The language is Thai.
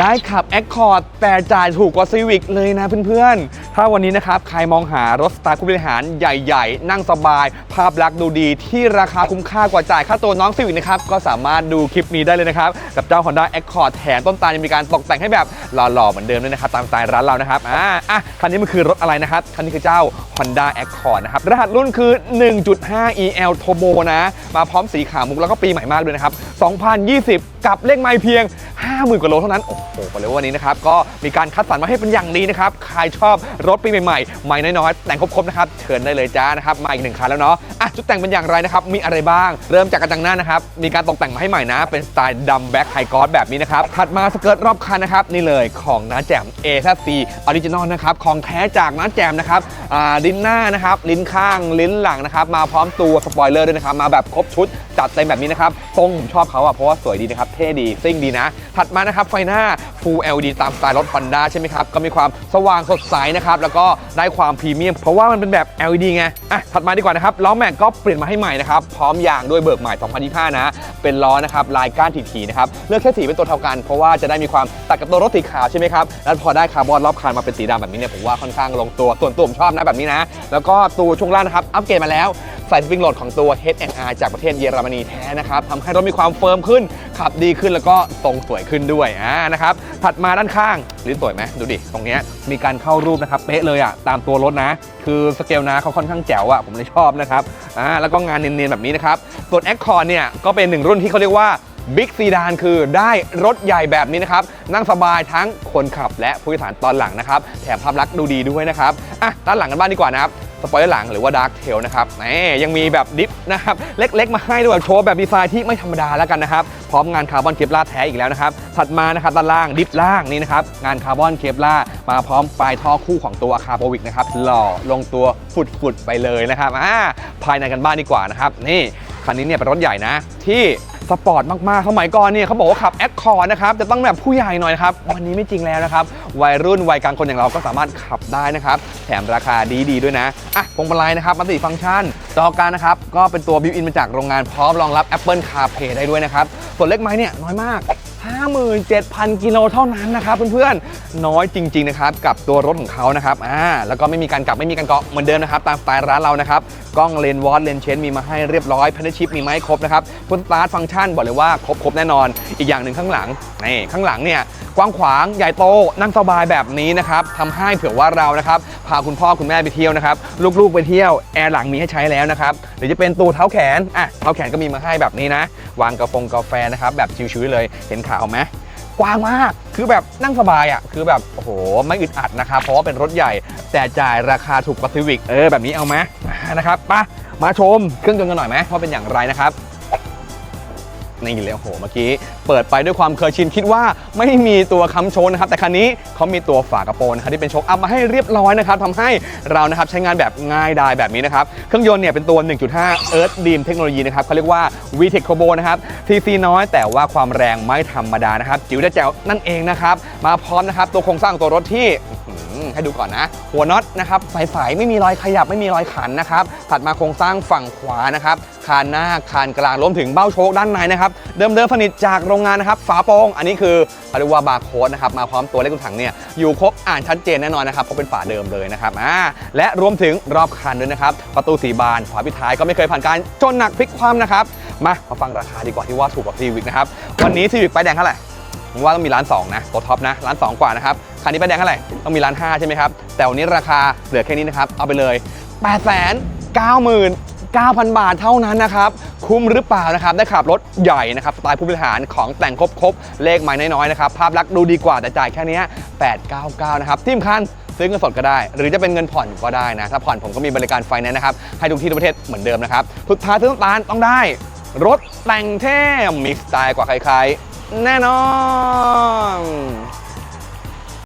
ได้ขับ Accord แต่จ่ายถูกกว่า Civic เลยนะเพื่อนๆ ถ้าวันนี้นะครับใครมองหารถสไตล์ผู้บริหารใหญ่ๆ นั่งสบาย ภาพลักษณ์ดูดีที่ราคาคุ้มค่ากว่าจ่ายค่าตัวน้อง Civic นะครับ ก็สามารถดูคลิปนี้ได้เลยนะครับ กับเจ้า Honda Accord แถมต้นตาลยังมีการตกแต่งให้แบบหล่อๆ เหมือนเดิมด้วยนะครับ ตามสไตล์ร้านเรานะครับอ่าอะคันนี้มันคือรถอะไรนะครับ คันนี้คือเจ้า Honda Accord นะครับรหัสรุ่นคือ 1.5 EL Turbo นะมาพร้อมสีขาวมุกแล้วก็ปีใหม่มากด้วยนะครับ2020 กับเลขไม่เพียง 50,000กว่าโลเท่านั้น โอ้โหบอกเลยว่าวันนี้นะครับ ก็มีการคัดสรรมาให้เป็นอย่างดีนะครับ ใครชอบรถปีใหม่ๆใหม่น้อยๆ แต่งครบๆนะครับ เชิญได้เลยจ้านะครับ มาอีกหนึ่งคันแล้วเนาะ อะจุดแต่งเป็นอย่างไรนะครับ มีอะไรบ้าง เริ่มจากกระจังหน้านะครับ มีการตกแต่งมาให้ใหม่นะ เป็นสไตล์ดำแบ็คไฮกอสแบบนี้นะครับ ถัดมาสเกิร์ตรอบคันนะครับ นี่เลยของน้าแจ่ม A แซ C ออริจินอลนะครับ ของแท้จากน้าแจ่มนะครับอ่าลิ้นหน้านะครับ ลิ้นข้าง ลิ้นหลังนะครับ มาพร้อมตัวสปอยเลอร์ด้วยนะครับ มาแบบครบชุดจัดเต็มแบบนี้นะครับ ทรงผมชอบเขาอะเพราะว่าสวยดีนะครับ เท่ดีซิ่งดีนะถัดมานะครับไฟหน้า Full LED ตามสไตล์รถ Honda ใช่ไหมครับ ก็มีความสว่างสดใสนะครับ แล้วก็ได้ความพรีเมียม เพราะว่ามันเป็นแบบ LED ไง อะ ถัดมาดีกว่านะครับ ล้อแม็กก็เปลี่ยนมาให้ใหม่นะครับ พร้อมยางด้วยเบิกใหม่ 2025 นะ เป็นล้อนะครับลายก้านถี่ๆนะครับ เลือกแค่สีเป็นตัวเท่ากัน เพราะว่าจะได้มีความตัดกับตัวรถสีขาวใช่ไหมครับ แล้วพอได้คาร์บอนรอบคันมาเป็นสีดำแบบนี้เนี่ยผมว่าค่อนข้างลงตัว ส่วนตัวผมชอบนะแบบนี้นะ แล้วก็ตัวช่วงล่างนะครับอัปเกรดมาแล้วใส่สปริงโหลดของตัว H&R จากประเทศเยอรมนีแท้นะครับทำให้รถมีความเฟิร์มขึ้นขับดีขึ้นแล้วก็ทรงสวยขึ้นด้วยอ่านะครับถัดมาด้านข้างลิ้นสวยไหมดูดิ ตรงนี้มีการเข้ารูปนะครับเป๊ะเลยอะตามตัวรถนะ คือสเกลนะเขาค่อนข้างแจ๋วอะผมเลยชอบนะครับอ่าแล้วก็งานเนียนๆแบบนี้นะครับส่วน Accord เนี่ยก็เป็นหนึ่งรุ่นที่เขาเรียกว่าบิ๊กซีดานคือได้รถใหญ่แบบนี้นะครับ นั่งสบายทั้งคนขับและผู้โดยสารตอนหลังนะครับ แถมภาพลักษณ์ดูดีด้วยนะครับ อะด้านหลังกันบ้างดีกว่านะครับ สปอยเลอหลังหรือว่าดาร์กเทลนะครับแหมยังมีแบบดิฟนะครับ เล็กๆ มาให้ด้วยโชว์แบบดีไซน์ที่ไม่ธรรมดาแล้วกันนะครับ พร้อมงานคาร์บอนเคปลาแท้อีกแล้วนะครับ ถัดมานะครับด้านล่างดิฟล่างนี่นะครับ งานคาร์บอนเคปลามาพร้อมปลายท่อคู่ของตัวอาคาโปวิกนะครับ หล่อลงตัวฟุดๆไปเลยนะครับอ่าภายในกันบ้านดีกว่านะครับ นี่คันนี้เนี่ยเป็นรถใหญ่นะที่ สปอร์ตมากๆสมัยก่อนเนี่ยเขาบอกว่าขับแอคคอร์นะครับจะต้องแบบผู้ใหญ่หน่อยครับวันนี้ไม่จริงแล้วนะครับ วัยรุ่นวัยกลางคนอย่างเราก็สามารถขับได้นะครับ แถมราคาดีๆด้วยนะอะพวงมาลัยนะครับมัลติฟังก์ชันจอการนะครับ ก็เป็นตัวบิวอินมาจากโรงงานพร้อมรองรับ Apple CarPlay ได้ด้วยนะครับส่วนเล็กไม้เนี่ยน้อยมาก 57,000 กิโลเท่านั้นนะครับเพื่อนๆ น้อยจริง ๆ นะครับ กับตัวรถของเขานะครับอ่าแล้วก็ไม่มีการกลับไม่มีการเกาะเหมือนเดิมนะครับ ตามสไตล์ร้านเรานะครับ กล้องเลนวอตเลนเชนมีมาให้เรียบร้อยพันชิปมีมาให้ครบนะครับพุทสตาร์ทฟังก์ชันบอกเลยว่าครบครบแน่นอน อีกอย่างหนึ่งข้างหลังนี่ข้างหลังเนี่ยกว้างขวางใหญ่โตนั่งสบายแบบนี้นะครับทำให้เผื่อว่าเรานะครับพาคุณพ่อคุณแม่ไปเที่ยวนะครับลูกๆไปเที่ยวแอร์หลังมีให้ใช้แล้วนะครับหรือจะเป็นตัวเท้าแขนอะเท้าแขนก็มีมาให้แบบนี้นะ วางกาแฟกาแฟนะครับแบบชิวๆเลยเห็นขาวไหมกว้างมาก คือแบบนั่งสบายอะ คือแบบ โอ้โห ไม่อึดอัดนะครับ เพราะว่าเป็นรถใหญ่ แต่จ่ายราคาถูกกว่าซีวิก เออ แบบนี้เอาไหม นะครับปะมาชมเครื่องยนต์กันหน่อยไหมว่าเป็นอย่างไรนะครับนี่เลยโอ้โหเมื่อกี้เปิดไปด้วยความเคยชินคิดว่าไม่มีตัวค้ำโชว์นะครับ แต่คันนี้เขามีตัวฝากระโปรงนะครับที่เป็นโชคอัพมาให้เรียบร้อยนะครับทำให้เรานะครับใช้งานแบบง่ายดายแบบนี้นะครับ เครื่องยนต์เนี่ยเป็นตัว 1.5 Earth Beam เทคโนโลยีนะครับเขาเรียกว่า VTEC Turbo นะครับ TC น้อยแต่ว่าความแรงไม่ธรรมดานะครับจิ๋วได้แจ๋วนั่นเองนะครับ มาพร้อมนะครับตัวโครงสร้างของตัวรถที่ ให้ดูก่อนนะ หัวน็อตนะครับใสๆไม่มีรอยขยับไม่มีรอยขันนะครับถัดมาโครงสร้างฝั่งขวานะครับคานหน้าคานกลางรวมถึงเบ้าโชคด้านในนะครับเดิมๆผลิตจากโรงงานนะครับฝาโปร่งอันนี้คือเขารียกว่าบาร์โค้ดนะครับมาพร้อมตัวเลขตัวถังเนี่ยอยู่ครบอ่านชัดเจนแน่นอนนะครับเพราะเป็นฝาเดิมเลยนะครับอ่าและรวมถึงรอบคันด้วยนะครับประตูสีบานฝาปิท้ายก็ไม่เคยผ่านการจนหนักพลิกคว่ำนะครับมามาฟังราคาดีกว่าที่ว่าถูกกว่าซีวิกนะครับวันนี้ซีวิกป้ายแดงเท่าไหร่ผมว่าต้องมีร้าน2นะตัวท็อปนะร้าน2กว่านะครับคันนี้ป้ายแดงเท่าไหร่ ต้องมีร้าน5ใช่ไหมครับ แต่วันนี้ราคาเหลือแค่นี้นะครับ เอาไปเลย 8 9 9 0 0 บาทเท่านั้นนะครับ คุ้มหรือเปล่านะครับ ได้ขับรถใหญ่นะครับ สไตล์ผู้บริหารของแต่งครบๆเลขไม้น้อยๆนะครับ ภาพลักษณ์ดูดีกว่าแต่จ่ายแค่นี้899 นะครับ ที่สำคัญซื้อเงินสดก็ได้ หรือจะเป็นเงินผ่อนก็ได้นะ ถ้าผ่อนผมก็มีบริการไฟแนนซ์นะครับ ให้ทุกที่ทุกประเทศเหมือนเดิมนะครับสุดท้ายซื้อน้ำตาลต้องได้ รถแต่งเท่มิกสไตล์กว่าใครๆ แน่นอน